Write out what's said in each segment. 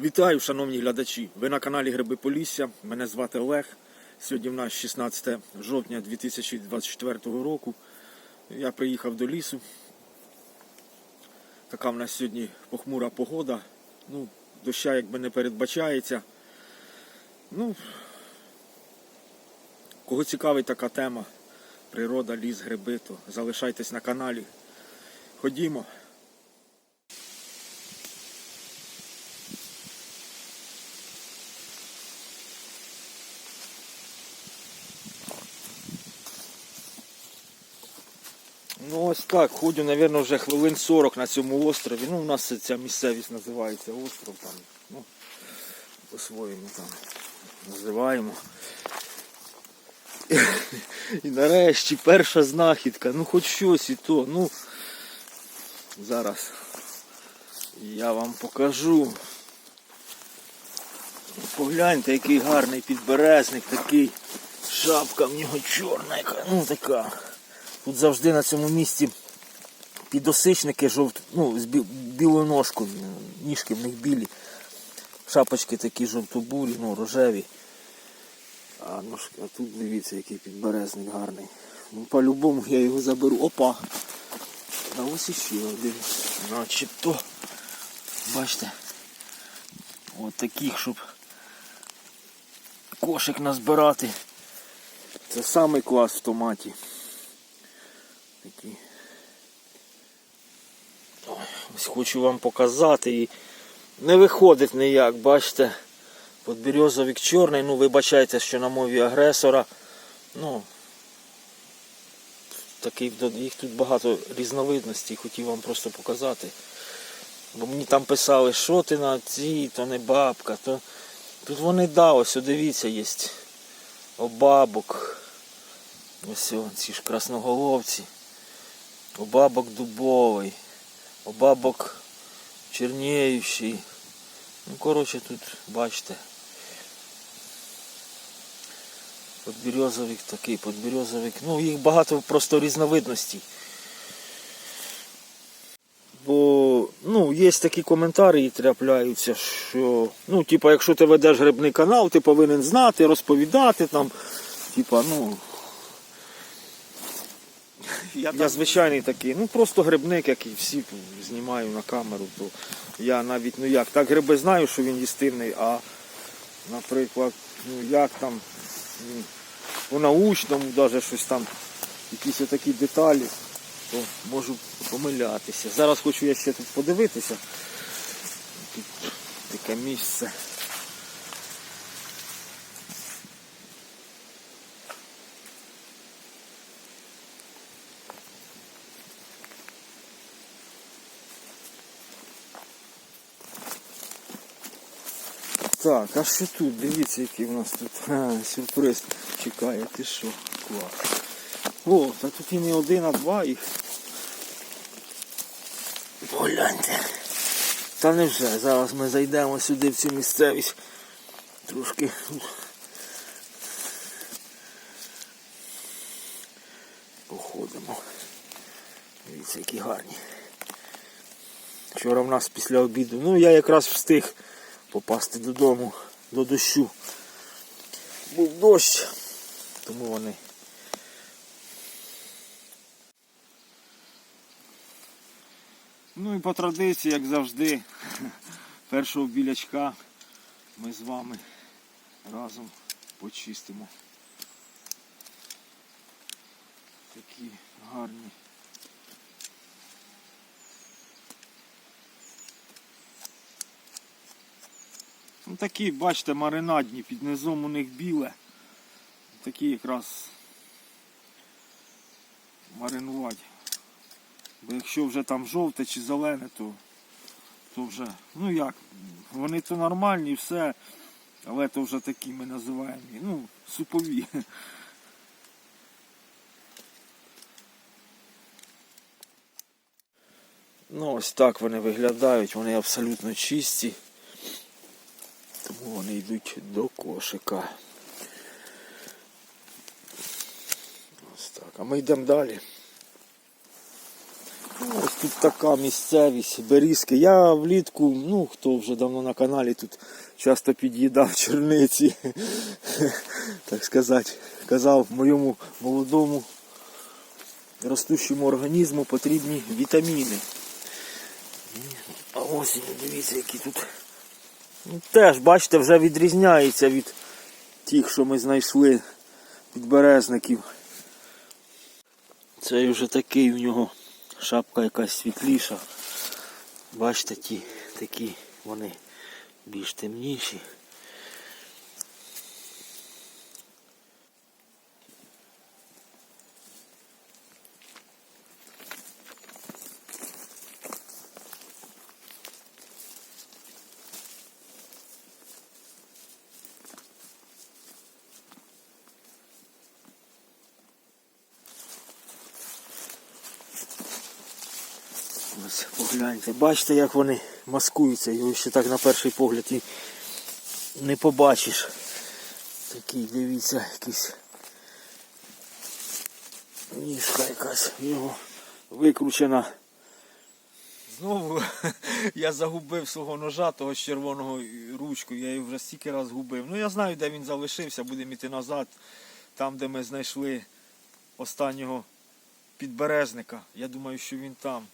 Вітаю, шановні глядачі! Ви на каналі Гриби Полісся. Мене звати Олег. Сьогодні в нас 16 жовтня 2024 року. Я приїхав до лісу. Така в нас сьогодні похмура погода. Ну, доща якби не передбачається. Ну, кого цікавить така тема, природа, ліс, гриби, то залишайтесь на каналі. Ходімо. Ну ось так, ходю, мабуть, вже хвилин 40 на цьому острові. Ну, у нас ця місцевість називається остров там. Ну, по-своєму там називаємо. І нарешті перша знахідка. Ну хоч щось і то. Ну зараз я вам покажу. Погляньте, який гарний підберезник, такий шапка в нього чорна, яка, ну така. Тут завжди на цьому місці підосичники жовт, ну, з бі- білою ножкою, ніжки в них білі. Шапочки такі жовтобурі, ну, рожеві. А, ножки, а тут дивіться, який підберезник гарний. Ну, по-любому я його заберу. Опа! А ось іще один. Начебто. Бачите. От таких, щоб кошик назбирати. Це самий клас в томаті. Такі. Ось хочу вам показати і не виходить ніяк, бачите. Подберезовик чорний, ну вибачайте, що на мові агресора. Ну такий, їх тут багато різновидностей, хотів вам просто показати. Бо мені там писали, що ти на цій, то не бабка, то тут вони да, ось дивіться, є обабок. Ось ці ж красноголовці. Обабок дубовий, обабок черніючий. Ну, коротше, тут бачите. Подберезовик такий, подберезовик. Ну, їх багато просто різновидностей. Бо ну, є такі коментарі трапляються, що ну, типа, якщо ти ведеш грибний канал, ти повинен знати, розповідати там. Типа, ну. Я, я звичайний такий, ну просто грибник, як і всі знімаю на камеру, то я навіть ну як, так гриби знаю, що він їстивний, а наприклад, ну як там він по-научному навіть щось там, якісь отакі деталі, то можу помилятися. Зараз хочу я ще тут подивитися. Тут таке місце. Так, а що тут? Дивіться, який у нас тут а, сюрприз чекає. Ти що? Клас. О, та тут і не один, а два їх. Погляньте. Та не вже. Зараз ми зайдемо сюди в цю місцевість. Трошки. Походимо. Дивіться, які гарні. Вчора в нас після обіду. Ну я якраз встиг попасти додому до дощу. Був дощ, тому вони. Ну і по традиції, як завжди, першого білячка ми з вами разом почистимо. Такі гарні. Такі, бачите, маринадні, під низом у них біле. Такі якраз маринувати. Бо якщо вже там жовте чи зелене, то, то вже, ну як, вони то нормальні, все, але то вже такі ми називаємо, ну, супові. Ну ось так вони виглядають, вони абсолютно чисті. Вони йдуть до кошика. Ось так. А ми йдемо далі. Ось тут така місцевість, берізки. Я влітку, ну хто вже давно на каналі тут часто під'їдав черниці, так сказати, казав моєму молодому ростущому організму потрібні вітаміни. А ось дивіться, які тут. Теж, бачите, вже відрізняється від тих, що ми знайшли підберезників. Цей вже такий у нього шапка якась світліша. Бачите, ті такі вони більш темніші. Ось погляньте, бачите, як вони маскуються, його ще так на перший погляд і не побачиш. Такий, дивіться, якийсь ніжка якась в нього викручена. Знову я загубив свого ножа, того з червоного ручку, я його вже стільки раз губив. Ну я знаю, де він залишився, будемо йти назад, там, де ми знайшли останнього підберезника. Я думаю, що він там.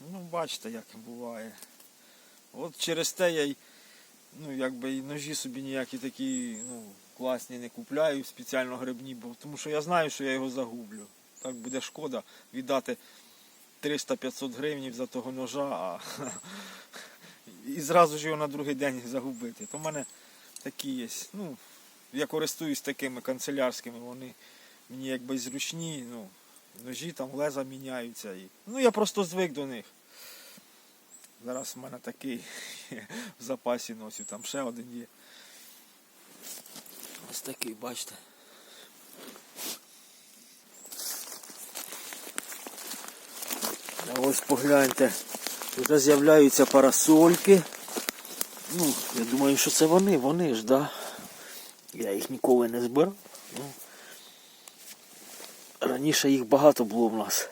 Ну, бачите, як буває. От через те я й, ну, якби і ножі собі ніякі такі ну, класні не купляю, спеціально грибні, бо тому що я знаю, що я його загублю. Так буде шкода віддати 300-500 гривень за того ножа, а і зразу ж його на другий день загубити. То в мене такі є. Ну, я користуюсь такими канцелярськими, вони мені якби зручні, ну, ножі там леза міняються. І... Ну я просто звик до них. Зараз в мене такий в запасі носів, там ще один є. Ось такий, бачите. А ось погляньте, вже з'являються парасольки. Ну, я думаю, що це вони, вони ж, да? Я їх ніколи не збирав. Раніше їх багато було в нас.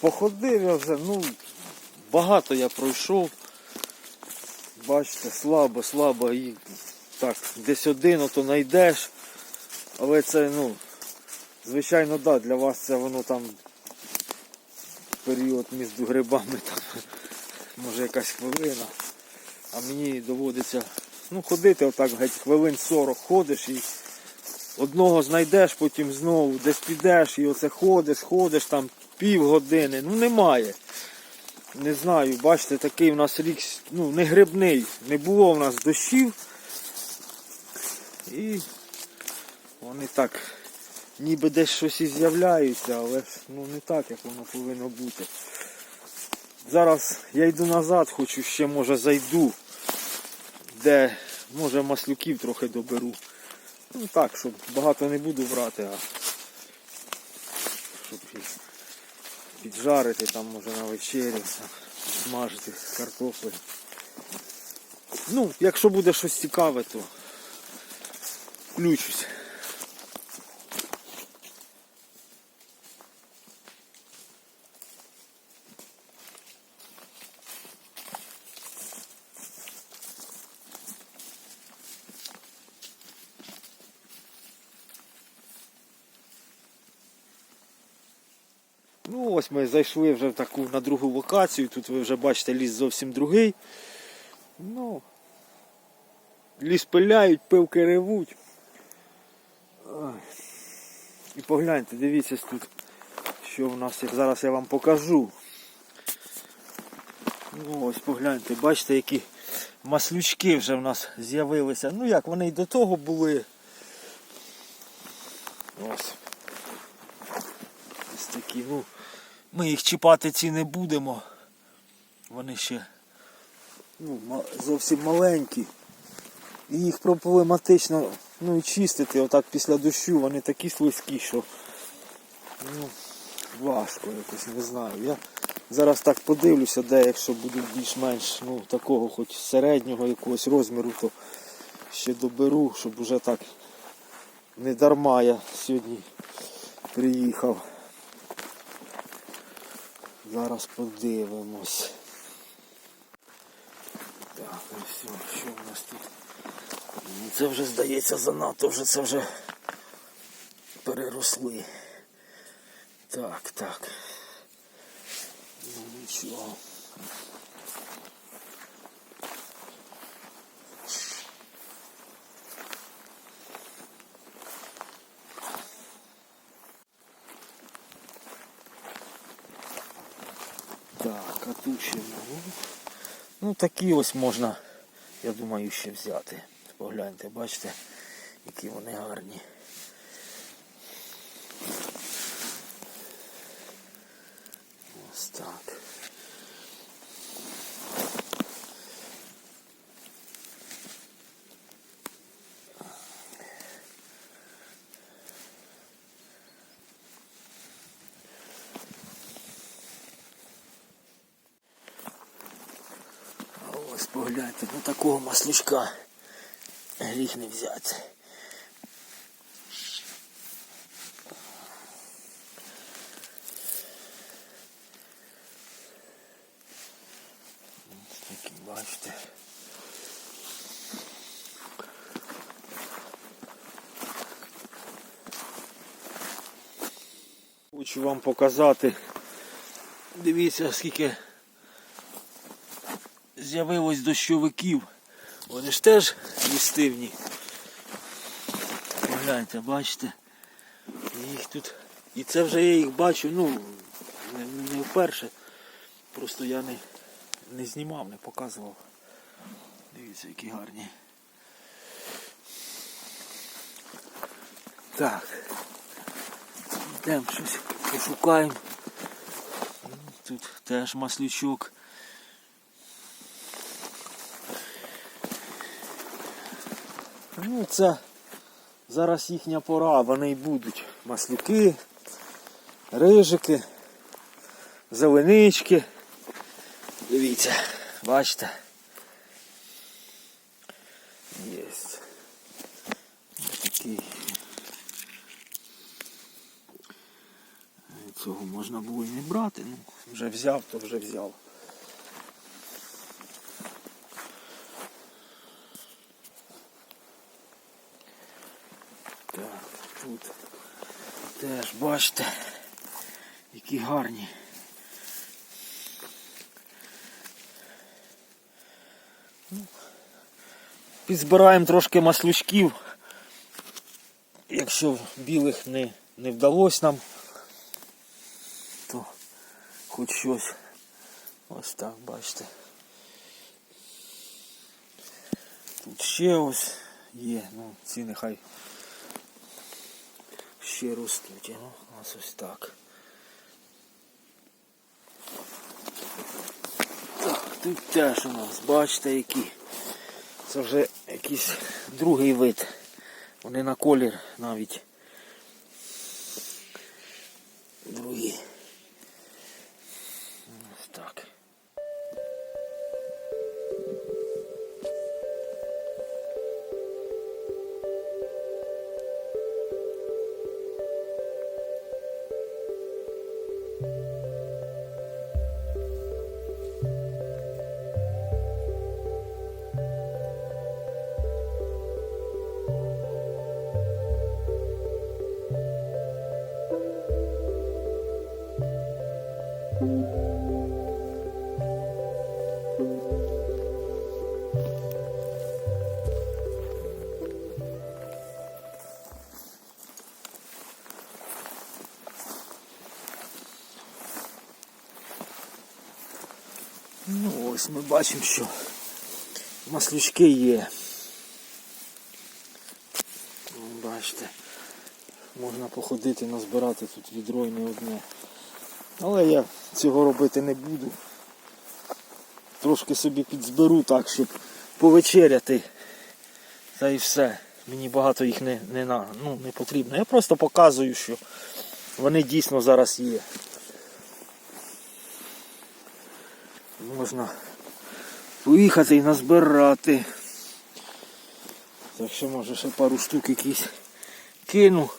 Походив я вже, ну, багато я пройшов. Бачите, слабо, слабо і так, десь один ото знайдеш. Але це, ну, звичайно, да, для вас це воно там період між грибами там, може якась хвилина. А мені доводиться ну, ходити отак геть хвилин 40 ходиш і одного знайдеш, потім знову десь підеш і оце ходиш, ходиш там півгодини. Ну немає. Не знаю, бачите, такий у нас рік ну, не грибний. Не було в нас дощів. І вони так ніби десь щось і з'являються, але ну, не так, як воно повинно бути. Зараз я йду назад, хочу ще може зайду, де може маслюків трохи доберу. Ну так, щоб багато не буду брати, а щоб піджарити там може на вечерю, смажити картоплею. Ну, якщо буде щось цікаве, то включусь. Ну ось ми зайшли вже в таку на другу локацію. Тут ви вже бачите ліс зовсім другий. Ну, ліс пиляють, пилки ревуть. І погляньте, дивіться тут, що в нас, як зараз я вам покажу. Ну ось погляньте, бачите, які маслючки вже в нас з'явилися. Ну як, вони і до того були. Ось. Ось такі, ну, ми їх чіпати ці не будемо. Вони ще ну, зовсім маленькі. І їх проблематично ну, чистити отак після дощу, вони такі слизькі, що ну, важко якось, не знаю. Я зараз так подивлюся, де якщо будуть більш-менш ну, такого хоч середнього якогось розміру, то ще доберу, щоб уже так Не дарма я сьогодні приїхав. Зараз подивимось. Так, ну все, що в нас тут? Ну, Це вже здається занадто, вже це вже переросли. Так, так. Ну нічого. Ну, ну такі ось можна, я думаю, ще взяти. Погляньте, бачите, які вони гарні. Ось так. А ось погляньте, ну такого маслючка гріх не взяти. Такі, бачите. Хочу вам показати. Дивіться, скільки з'явилось дощовиків. Вони ж теж їстивні. Погляньте, бачите. Їх тут. І це вже я їх бачу, ну, не, не вперше. Просто я не, не знімав, не показував. Дивіться, які гарні. Так. Йдемо щось пошукаємо. Тут теж маслючок. Ну, це зараз їхня пора, вони й будуть. Маслюки, рижики, зеленички. Дивіться, бачите. Єсть. Такий. Цього можна було і не брати, ну, вже взяв, то вже взяв. Так, тут теж бачите, які гарні. Ну, Підзбираємо трошки маслючків. Якщо білих не, не вдалося нам, то хоч щось. Ось так, бачите. Тут ще ось є, ну ці нехай ще ростуть. Ну, у нас ось так. Так, тут теж у нас, бачите які. Це вже якийсь другий вид. Вони на колір навіть. Ось ми бачимо, що маслючки є. Бачите, можна походити, назбирати тут відро і не одне. Але я цього робити не буду. Трошки собі підзберу так, щоб повечеряти. Та і все. Мені багато їх не, не, ну, не потрібно. Я просто показую, що вони дійсно зараз є. Можна поїхати і назбирати. Так що може ще пару штук якісь кину,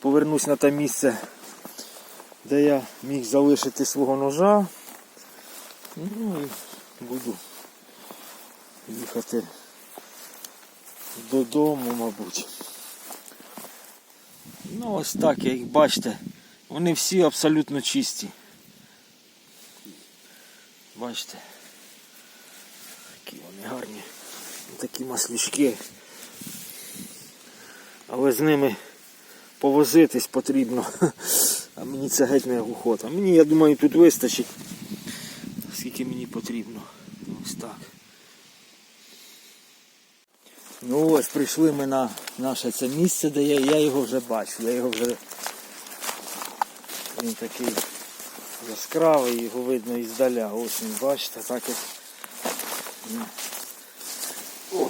повернусь на те місце, де я міг залишити свого ножа. Ну і буду їхати додому, мабуть. Ну ось так, як бачите, вони всі абсолютно чисті. Бачите? Які вони гарні. Такі маслючки. Але з ними повозитись потрібно. А мені це геть не охота. Мені, я думаю, тут вистачить. Скільки мені потрібно. Ось так. Ну ось прийшли ми на наше це місце, де я, я його вже бачу. Я його вже він такий яскравий, його видно іздаля. Ось він, бачите, так як. О,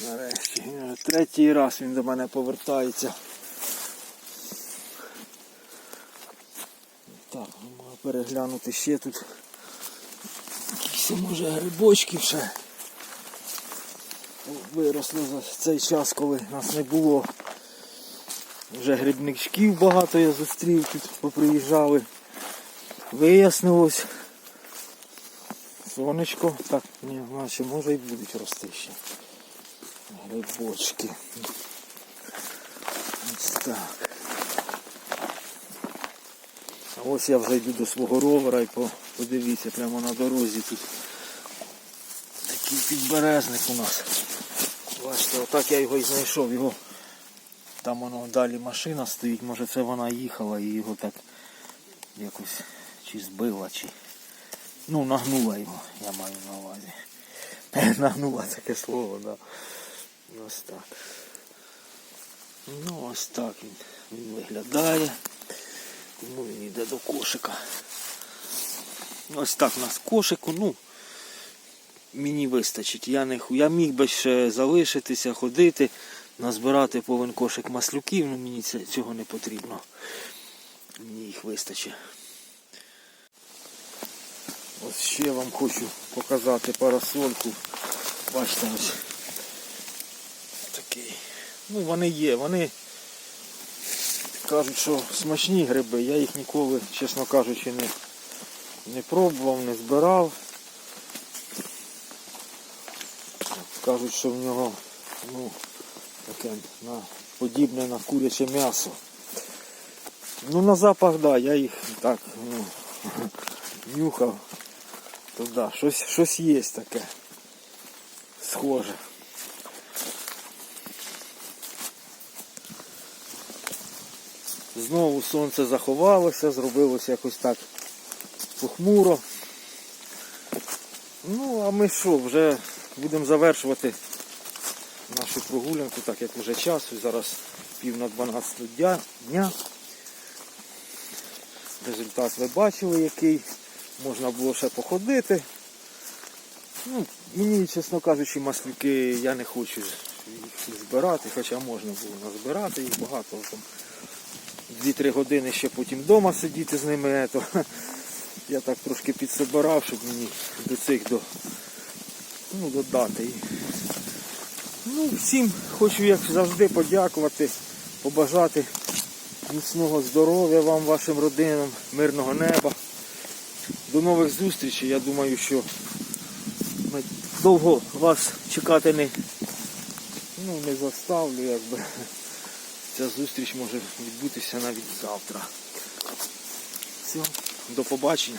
нарешті. Третій раз він до мене повертається. Так, ну, переглянути ще тут. Якісь може грибочки ще виросли за цей час, коли нас не було. Вже грибничків багато я зустрів, тут поприїжджали. Вияснилось. Сонечко. Так, ні, наче може і будуть рости ще. Грибочки. Ось так. А ось я вже йду до свого ровера і подивіться, прямо на дорозі тут такий підберезник у нас. Бачите, отак я його і знайшов. Його там воно далі машина стоїть, може це вона їхала і його так якось чи збила, чи ну нагнула його, я маю на увазі. Нагнула таке слово, да. Ось так. Ну ось так він, він виглядає. Тому він йде до кошика. Ось так у нас кошику, ну мені вистачить. Я не я міг би ще залишитися, ходити, назбирати повен кошик маслюків, але мені це, цього не потрібно. Мені їх вистачить. Ось ще вам хочу показати парасольку. Бачите ось такий. Ну вони є, вони кажуть, що смачні гриби. Я їх ніколи, чесно кажучи, не, не пробував, не збирав. Кажуть, що в нього ну, таке на, подібне на куряче м'ясо. Ну на запах, да, я їх так ну, нюхав. То да, щось, щось є таке. Схоже. Знову сонце заховалося, зробилося якось так похмуро. Ну, а ми що, вже будемо завершувати нашу прогулянку, так як вже часу, зараз пів на 12 дня. Результат ви бачили який. Можна було ще походити. Ну, мені, чесно кажучи, маслюки я не хочу їх збирати, хоча можна було назбирати їх багато. Там 2-3 години ще потім вдома сидіти з ними. ето. Я так трошки підсобирав, щоб мені до цих до, ну, додати. Ну, всім хочу, як завжди, подякувати, побажати міцного здоров'я вам, вашим родинам, мирного неба. До нових зустрічей. Я думаю, що ми довго вас чекати не, ну, не заставлю, якби. Ця зустріч може відбутися навіть завтра. Все, до побачення.